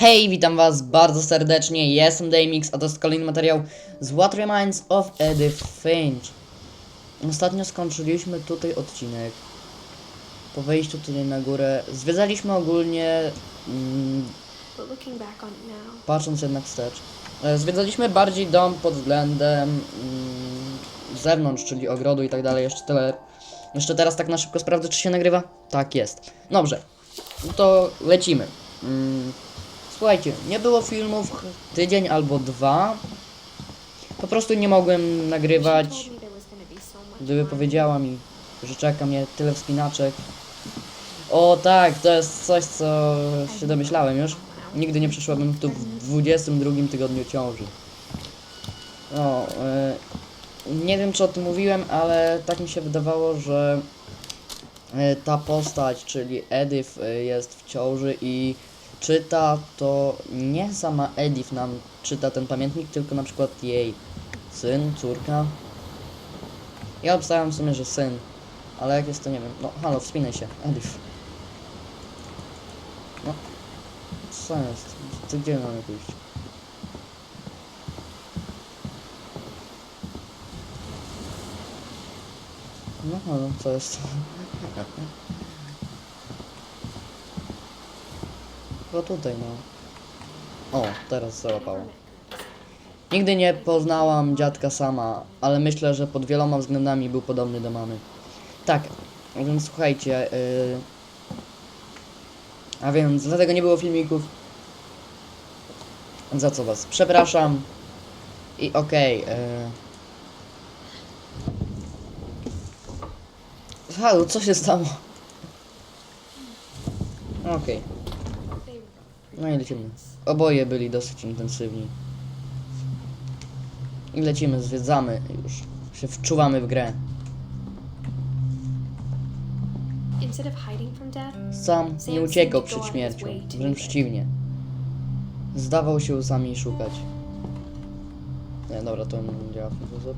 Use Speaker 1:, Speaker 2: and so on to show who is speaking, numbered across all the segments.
Speaker 1: Hej, witam was bardzo serdecznie, jestem Damix, a to jest kolejny materiał z What Reminds of Edith Finch. Ostatnio skończyliśmy tutaj odcinek. Po wejściu tutaj na górę zwiedzaliśmy ogólnie, mm, patrząc jednak wstecz, e, zwiedzaliśmy bardziej dom pod względem mm, zewnątrz, czyli ogrodu i tak dalej. Jeszcze tyle. Jeszcze teraz tak na szybko sprawdzę, czy się nagrywa? Tak jest. Dobrze. No to lecimy. Mm, słuchajcie, nie było filmów tydzień albo dwa. Po prostu nie mogłem nagrywać, gdyby powiedziała mi, że czeka mnie tyle wspinaczek. O tak, to jest coś, co się domyślałem już. Nigdy nie przyszłabym tu w 22 tygodniu ciąży. No, nie wiem czy o tym mówiłem, ale tak mi się wydawało, że e, ta postać, czyli Edith e, jest w ciąży i czyta to nie sama Edith nam czyta ten pamiętnik, tylko na przykład jej syn, córka. Ja obstawiam w sumie, że syn, ale jak jest to nie wiem. No halo, wspinaj się, Edith. No, co jest? Ty gdzie mamy pójść? No halo, co jest? Chyba tutaj, no. O, teraz załapało. Nigdy nie poznałam dziadka sama, ale myślę, że pod wieloma względami był podobny do mamy. Tak, więc słuchajcie, yy... a więc dlatego nie było filmików. Za co was przepraszam. I okej, yy... Halo, co się stało? Okej,
Speaker 2: They
Speaker 1: no i lecimy. Oboje byli dosyć intensywni. I lecimy, zwiedzamy już. Się wczuwamy w grę. Sam nie uciekał przed śmiercią, wręcz przeciwnie. Zdawał się sami szukać. Nie, dobra, to nie działa w ten sposób.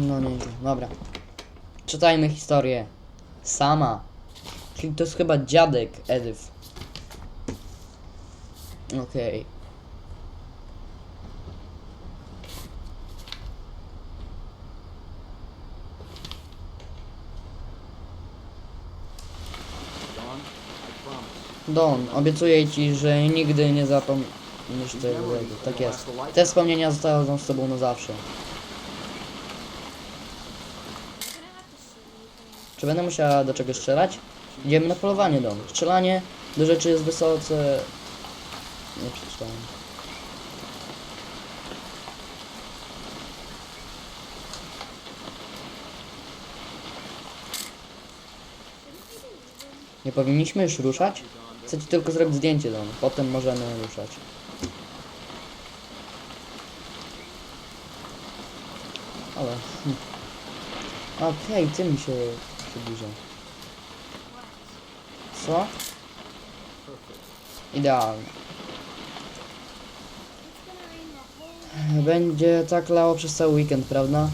Speaker 1: No nie, dobra. Czytajmy historię. Sama. Czyli to jest chyba dziadek Edith. Okej. Don, obiecuję ci, że nigdy nie zapomnisz tego. Tak jest. Te wspomnienia zostaną z tobą na zawsze. Czy będę musiała do czegoś strzelać? Idziemy na polowanie, Don. Strzelanie do rzeczy jest wysoce... Nie przeczytałem. Nie powinniśmy już ruszać? Chcę ci tylko zrobić zdjęcie, Don. Potem możemy ruszać. Ale... Okej, ty mi się przybliża. Co? Idealnie. Będzie tak lało przez cały weekend, prawda?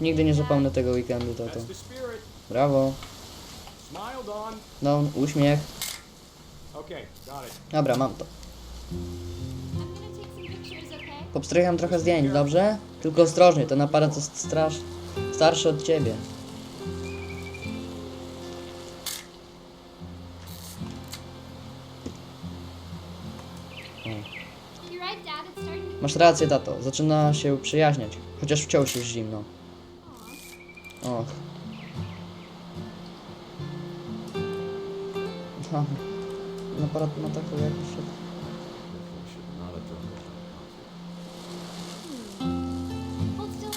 Speaker 1: Nigdy nie zapomnę tego weekendu, tato. Brawo.
Speaker 3: Don.
Speaker 1: No, uśmiech. Dobra, mam to. Popstrycham trochę zdjęć, dobrze? Tylko ostrożnie, ten aparat jest strasz... starszy od ciebie. Masz rację, tato. Zaczyna się przyjaźniać. Chociaż wciąż jest zimno. Och. Ten aparat ma taką się...
Speaker 4: hold still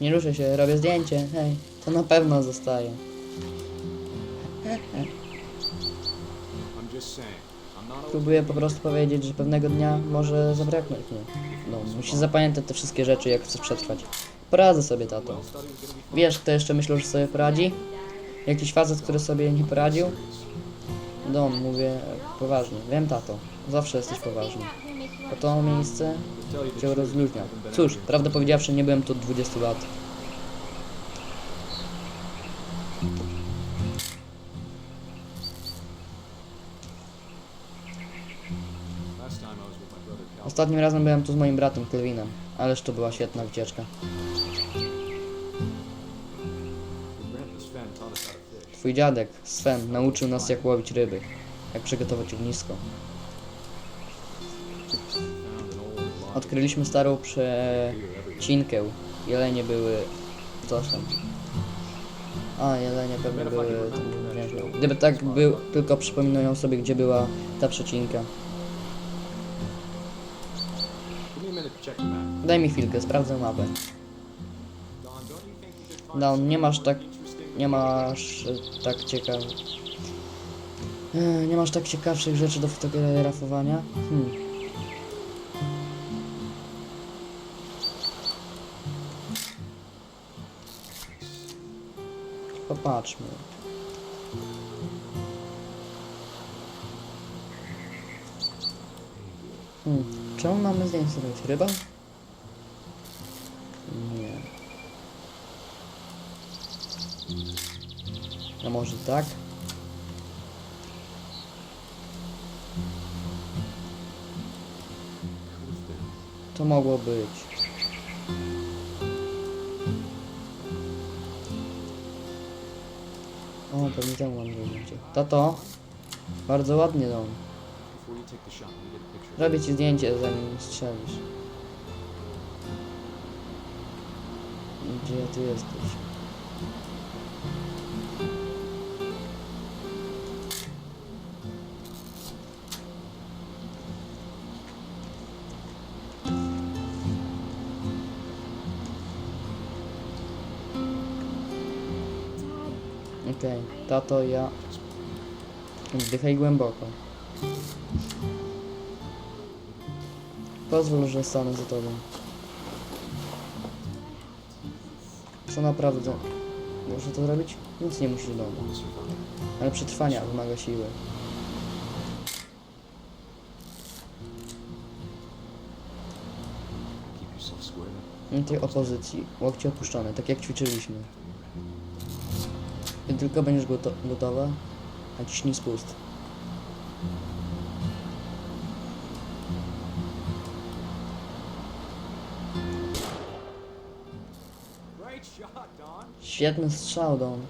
Speaker 1: nie ruszę się, robię zdjęcie, hej, to na pewno zostaje. Próbuję po prostu powiedzieć, że pewnego dnia może zabraknąć mnie. No, musisz zapamiętać te wszystkie rzeczy, jak chcesz przetrwać. Poradzę sobie, tato. Wiesz, kto jeszcze myślał, że sobie poradzi? Jakiś facet, który sobie nie poradził? Dom, mówię poważnie. Wiem, tato. Zawsze jesteś poważny. A to miejsce cię rozluźnia. Cóż, prawdę powiedziawszy, nie byłem tu od 20 lat. Ostatnim razem byłem tu z moim bratem Kelvinem. Ależ to była świetna wycieczka. Twój dziadek, Sven, nauczył nas jak łowić ryby. Jak przygotować ognisko. Odkryliśmy starą przecinkę. Jelenie były... coś tam. A, jelenie pewnie były... Gdyby tak był, tylko przypominają sobie, gdzie była ta przecinka. Daj mi chwilkę, sprawdzę mapę. Down, nie masz tak... Nie masz e, tak ciekaw... E, Nie masz tak ciekawszych rzeczy do fotografowania? Hmm. Popatrzmy. Hmm. Czemu mamy zdjęcie zrobić? Ryba? Nie. A może tak? To mogło być. O, pewnie temu mam zdjęcie. Tato, bardzo ładnie dom.
Speaker 3: Before you take the shot, let me get a picture.
Speaker 1: Robię ci zdjęcie zanim strzelisz. Gdzie ty jesteś? Okej, tato, ja... Wdychaj głęboko. Pozwól, że stanę za tobą. Co naprawdę? Muszę to zrobić? Nic nie musisz domu. Ale przetrwania wymaga siły. Na tej opozycji, łokcie opuszczone, tak jak ćwiczyliśmy. Tylko będziesz goto gotowa, naciśnij spust. Świetny strzał, Don.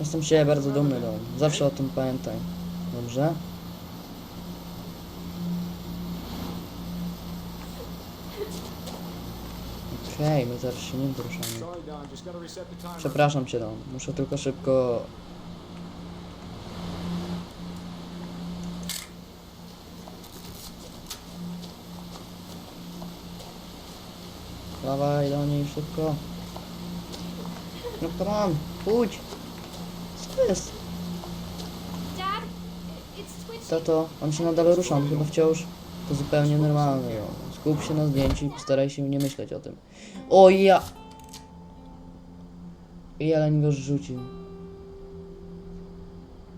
Speaker 1: Jestem siebie bardzo dumny, Don. Zawsze o tym pamiętaj. Dobrze? Okej, my teraz się nie poruszamy. Przepraszam cię, Don. Muszę tylko szybko... Dawaj do niej szybko. No come on, pójdź. Co to jest?
Speaker 4: Twitching.
Speaker 1: Tato, on się nadal rusza, on chyba wciąż... To zupełnie normalne, jo. Skup się na zdjęciu i postaraj się nie myśleć o tym. O ja... Jeleń go rzucił.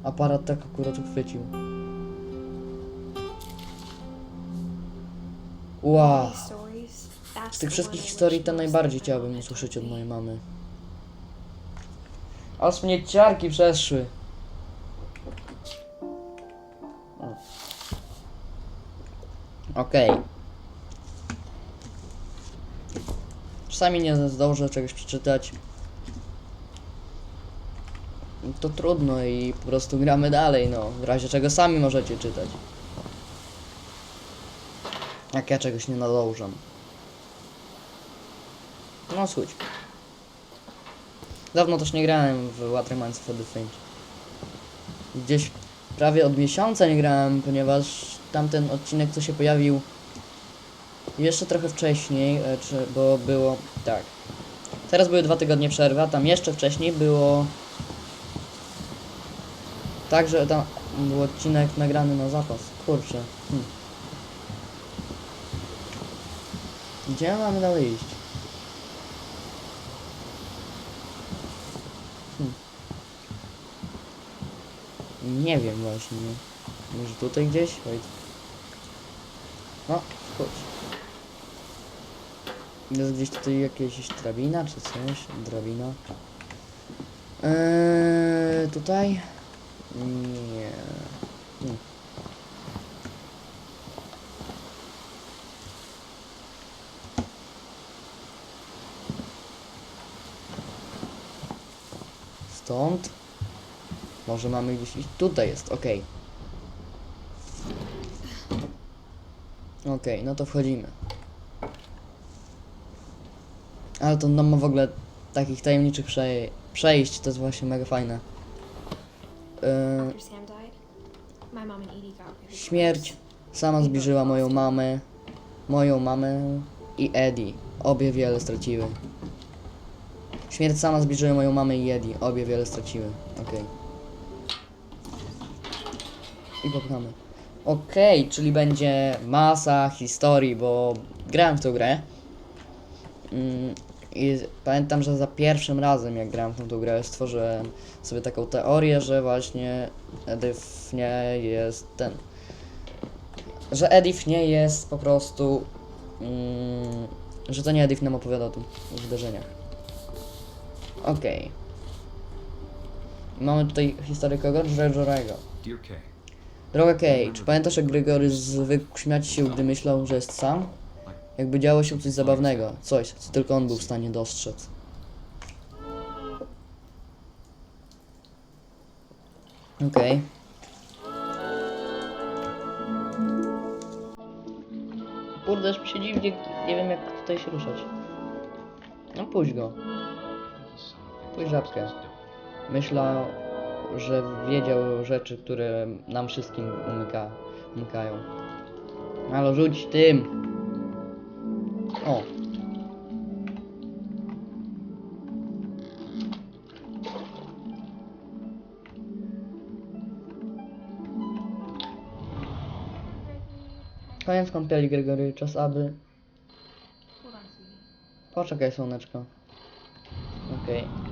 Speaker 1: Aparat tak akurat uchwycił. Wow. Z tych wszystkich historii to
Speaker 2: most
Speaker 1: najbardziej chciałbym usłyszeć od mojej mamy. Aż mnie ciarki przeszły. Okej. Czasami nie zdążę czegoś przeczytać. To trudno i po prostu gramy dalej, no. W razie czego sami możecie czytać. Jak ja czegoś nie nadążam. No słuchaj. Dawno też nie grałem w Edith Finch. Gdzieś prawie od miesiąca nie grałem, ponieważ tamten odcinek, co się pojawił jeszcze trochę wcześniej, e, czy, bo było tak. Teraz były dwa tygodnie przerwy, a tam jeszcze wcześniej było Także tam był odcinek nagrany na zapas. Kurczę. Hm. Gdzie mamy dalej iść? Nie wiem właśnie. Może tutaj gdzieś? Oj. No, chodź. Jest gdzieś tutaj jakieś drabina czy coś? Drabina. Eee, tutaj? Nie. Hmm. Stąd? Może mamy gdzieś iść? Tutaj jest, okej. Okej, no to wchodzimy. Ale to no ma w ogóle takich tajemniczych przej przejść, to jest właśnie mega fajne. Yy, Śmierć sama zbliżyła moją mamę, moją mamę i Eddie. Obie wiele straciły. Śmierć sama zbliżyła moją mamę i Eddie. Obie wiele straciły. Okej. I. Okej, czyli będzie masa historii, bo grałem w tę grę. Mm, I pamiętam, że za pierwszym razem, jak grałem w tą grę, stworzyłem sobie taką teorię, że właśnie Edith nie jest ten. Że Edith nie jest po prostu. Mm, że to nie Edith nam opowiada o tym wydarzeniach. Okej. Mamy tutaj historię kogo? Gregorego.
Speaker 3: Dear Kay,
Speaker 1: Droga czy pamiętasz jak Gregory zwykł śmiać się, gdy myślał, że jest sam? Jakby działo się coś zabawnego, coś, co tylko on był w stanie dostrzec. Okej. Kurde, aż mi się dziwnie, nie wiem jak tutaj się ruszać. No pójdź go. Pójdź żabkę. Myślał, że wiedział rzeczy, które nam wszystkim umyka, umykają. Ale rzuć tym! O! Koniec kąpieli, Gregory. Czas, aby... Poczekaj, słoneczko. Okej.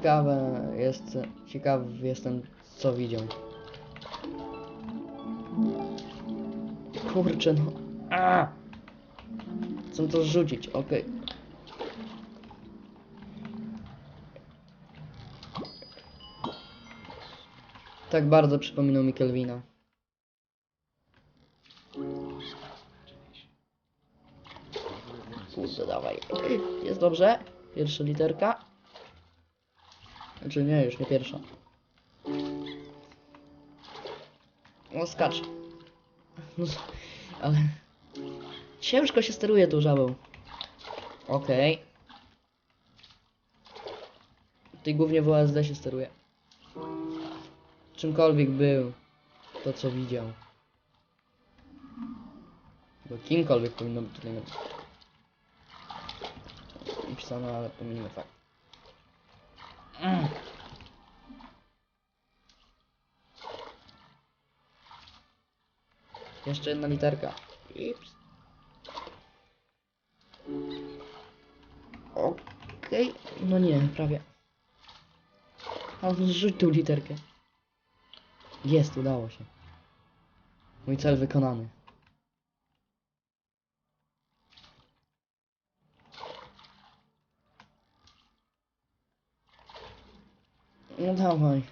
Speaker 1: Ciekawe jest, ciekaw jestem co widział. Kurczę no. A! Chcę to rzucić, okej. Tak bardzo przypominał mi Kelvina. Kurde, dawaj. Jest dobrze? Pierwsza literka. Znaczy nie, już nie pierwsza. O, skacz. No, ale... Ciężko się steruje tą żabą. Okej. Tutaj głównie w OSD się steruje. Czymkolwiek był. To co widział. Bo kimkolwiek powinno być tutaj napisane, ale pomijmy fakt. Mm. Jeszcze jedna literka. Ips. Okej, no nie, prawie. A zrzuć tą literkę. Jest, udało się. Mój cel wykonany. No dawaj.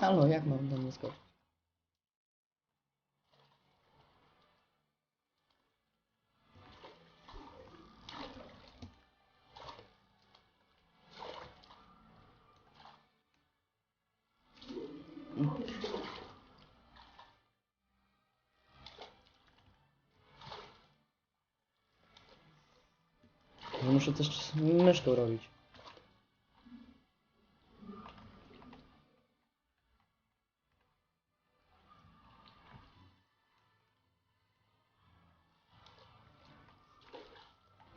Speaker 1: Halo, jak mam tam nie skoczyć? No Muszę też myszką robić.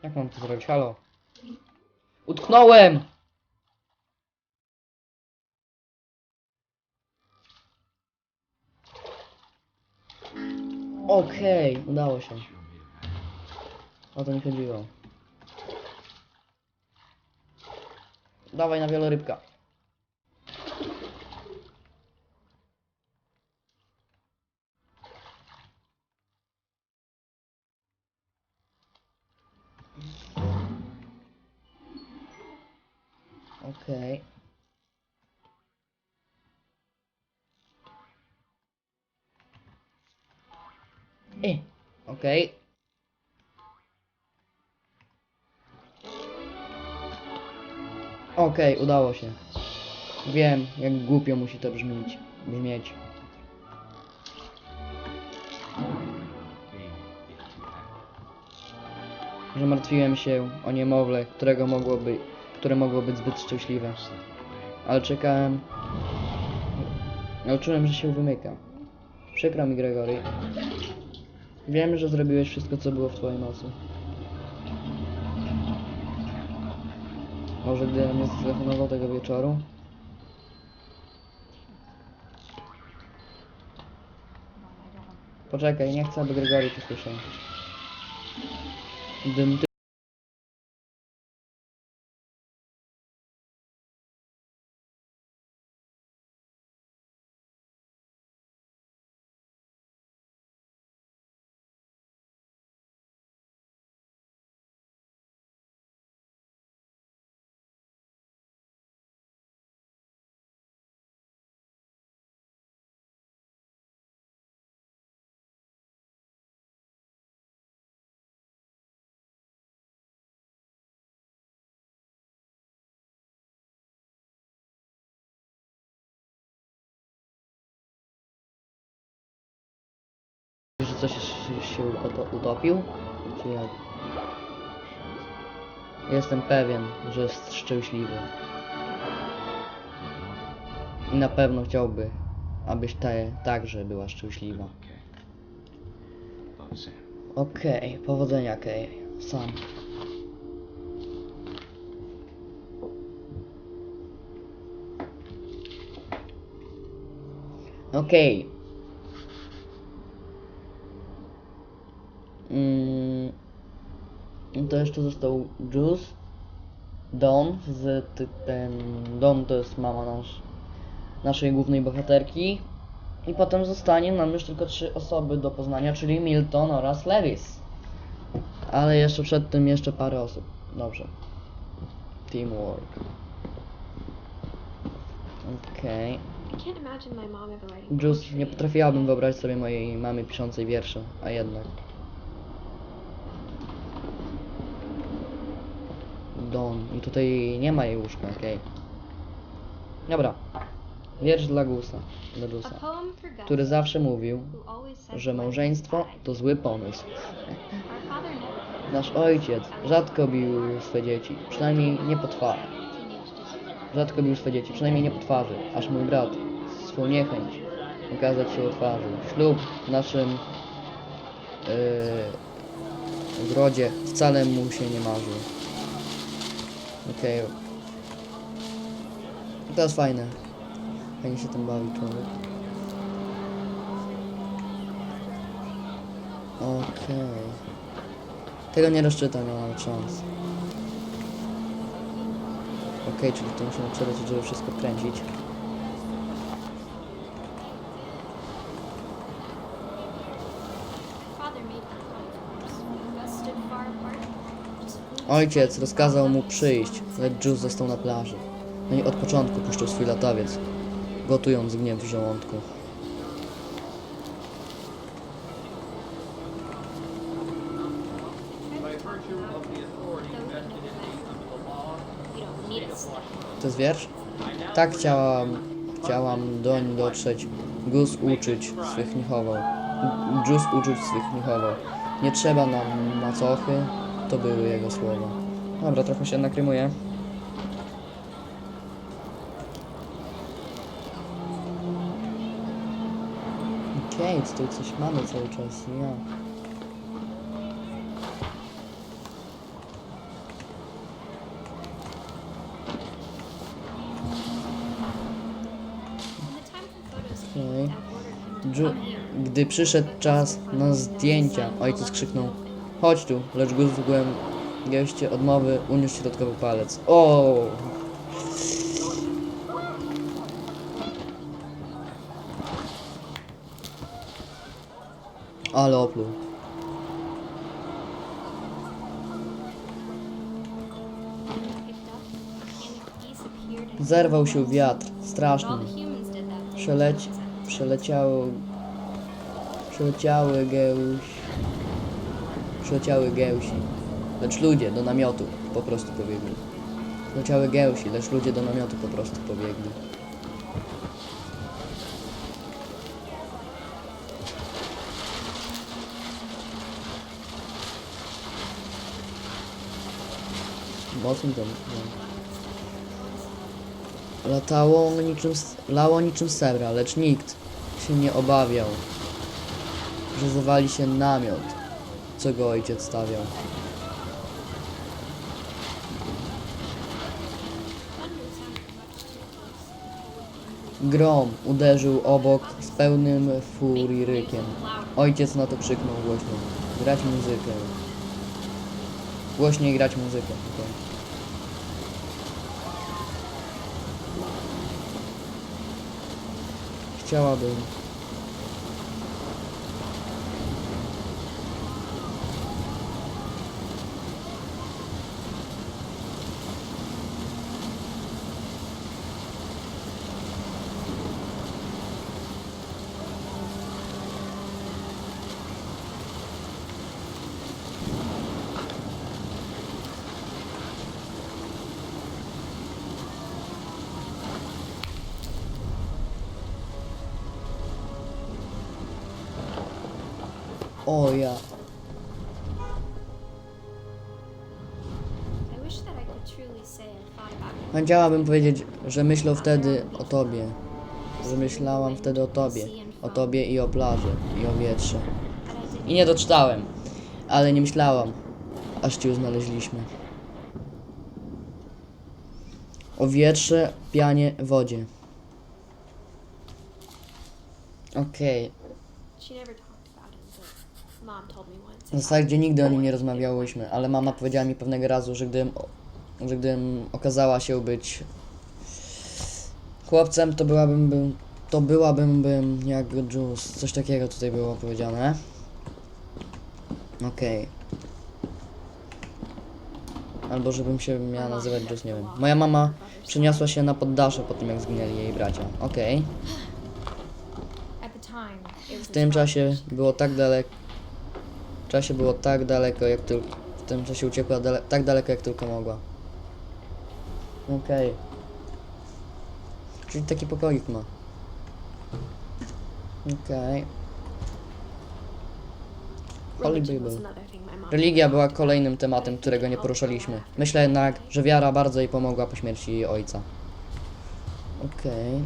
Speaker 1: Jak mam to zrobić? Halo? Utknąłem! Okej, udało się. O to mi chodziło. Dawaj na wielorybka. Okej. I, okej. Okej, udało się. Wiem, jak głupio musi to brzmieć. brzmieć. Że martwiłem się o niemowlę, którego mogłoby, które mogło być zbyt szczęśliwe. Ale czekałem. Ale czułem, że się wymyka. Przykro mi, Gregory. Wiem, że zrobiłeś wszystko, co było w twojej mocy. Może gdybym nie zatelefonował tego wieczoru? Poczekaj, nie chcę, aby Gregory to słyszał. Dym że coś się, się uto- utopił? Czy jak? Jestem pewien, że jest szczęśliwy. I na pewno chciałby, abyś te także była szczęśliwa. Okej, powodzenia Kay. Sam. Okej. Mm, to jeszcze został Juice. Dawn z typem... Dawn to jest mama nasz, naszej głównej bohaterki. I potem zostanie nam już tylko trzy osoby do poznania, czyli Milton oraz Lewis. Ale jeszcze przed tym jeszcze parę osób. Dobrze. Teamwork. Okej.
Speaker 2: Writing
Speaker 1: Juice, nie potrafiłabym wyobrazić sobie mojej mamy piszącej wiersze, a jednak. Don. I tutaj nie ma jej łóżka, okej. Dobra. Wiersz dla Gusa. Dla
Speaker 2: A
Speaker 1: Jusa.
Speaker 2: poem for Gus,
Speaker 1: Który zawsze mówił, że małżeństwo to zły pomysł. Nasz ojciec rzadko bił swe dzieci, przynajmniej nie po twarzy. Rzadko bił swe dzieci, przynajmniej nie po twarzy, aż mój brat swą niechęć okazać się otwarzył. Ślub w naszym yy, ogrodzie wcale mu się nie marzył. Okej. To jest fajne. Fajnie się tym bawi człowiek. Okej. Tego nie rozczytam, nie mam szans. Okej, czyli to musimy przelecieć, żeby wszystko kręcić. Ojciec rozkazał mu przyjść, lecz Juice został na plaży. No i od początku puszczał swój latawiec. gotując gniew w żołądku. To jest wiersz? Tak chciałam, chciałam doń dotrzeć. Gus uczyć swych nie chował. Uczyć swych nie chował. Nie trzeba nam macochy, to były jego słowa. Dobra, trochę się nakrymuje. Okej, tutaj coś mamy cały czas, ja. Gdy przyszedł czas na zdjęcia, ojciec krzyknął Chodź tu, lecz w głęb geście odmowy uniósł środkowy palec. O! Ale opluł. Zerwał się wiatr, straszny. Przeleci, przeleciało, przeleciały gęś, przeleciały gęsi, lecz ludzie do namiotu po prostu pobiegli. Przeleciały gęsi, lecz ludzie do namiotu po prostu pobiegli. Mocno to. No. Latało niczym, lało niczym srebra, lecz nikt się nie obawiał, że zawali się namiot, co go ojciec stawiał. Grom uderzył obok z pełnym furii rykiem. Ojciec na to krzyknął głośno. Grać muzykę. Głośniej grać muzykę. okej. Chciałabym. O ja.
Speaker 4: I wish that I could truly say I thought about it.
Speaker 1: Chciałabym powiedzieć, że myślał wtedy o tobie. Że myślałam wtedy o tobie. O tobie i o plaży. I o wietrze.
Speaker 4: I
Speaker 1: nie doczytałem. Ale nie myślałam, aż cię znaleźliśmy. O wietrze, pianie, wodzie. Okej. W zasadzie nigdy o nim nie rozmawiałyśmy, ale mama powiedziała mi pewnego razu, że gdybym, że gdybym okazała się być chłopcem, to byłabym, bym, to byłabym bym jak Juice. Coś takiego tutaj było powiedziane. Okej. Albo żebym się miała nazywać Juice, nie wiem. Moja mama przeniosła się na poddasze po tym, jak zginęli jej bracia. Okej. W tym czasie było tak daleko. W czasie było tak daleko, jak tylko. W tym czasie uciekła dale, tak daleko, jak tylko mogła. Okej. Czyli taki pokoik ma. Okej. Holy Bible. Religia była kolejnym tematem, którego nie poruszaliśmy. Myślę jednak, że wiara bardzo jej pomogła po śmierci jej ojca. Okej.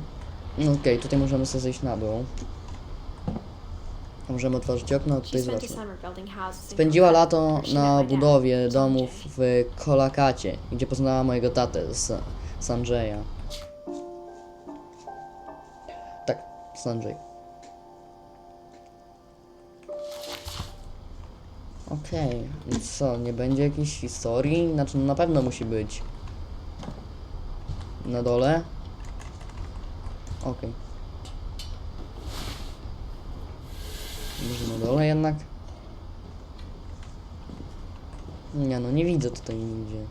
Speaker 1: Okej, tutaj możemy sobie zejść na dół. Możemy otworzyć okno, tutaj zobaczmy. Spędziła lato na budowie domów w Kolakacie, gdzie poznała mojego tatę, z Sanjaya. Tak, Sanjay. Okej, i co, nie będzie jakiejś historii? Znaczy, no na pewno musi być. Na dole? Okej. Może Nie no, nie widzę tutaj nigdzie.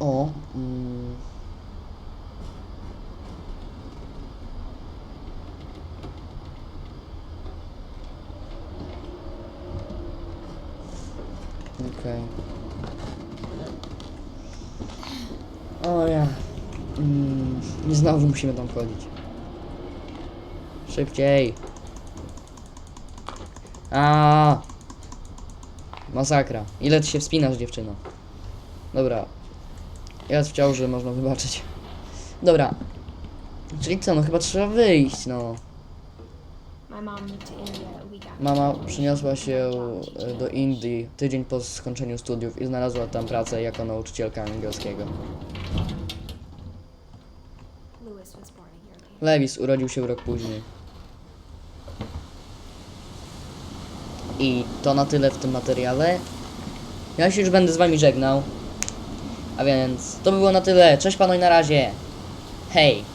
Speaker 1: O. Mm. Okay. O ja. Mm. I znowu musimy tam wchodzić. Szybciej. A. Masakra. Ile ty się wspinasz, dziewczyno? Dobra. Jest w ciąży, można wybaczyć. Dobra. Czyli co, no chyba trzeba wyjść, no. Mama przyniosła się e, do Indii tydzień po skończeniu studiów i znalazła tam pracę jako nauczycielka angielskiego.
Speaker 4: Lewis was born a year later.
Speaker 1: Lewis urodził się rok później. I to na tyle w tym materiale. Ja się już będę z wami żegnał. A więc to było na tyle. Cześć panu i na razie. Hej.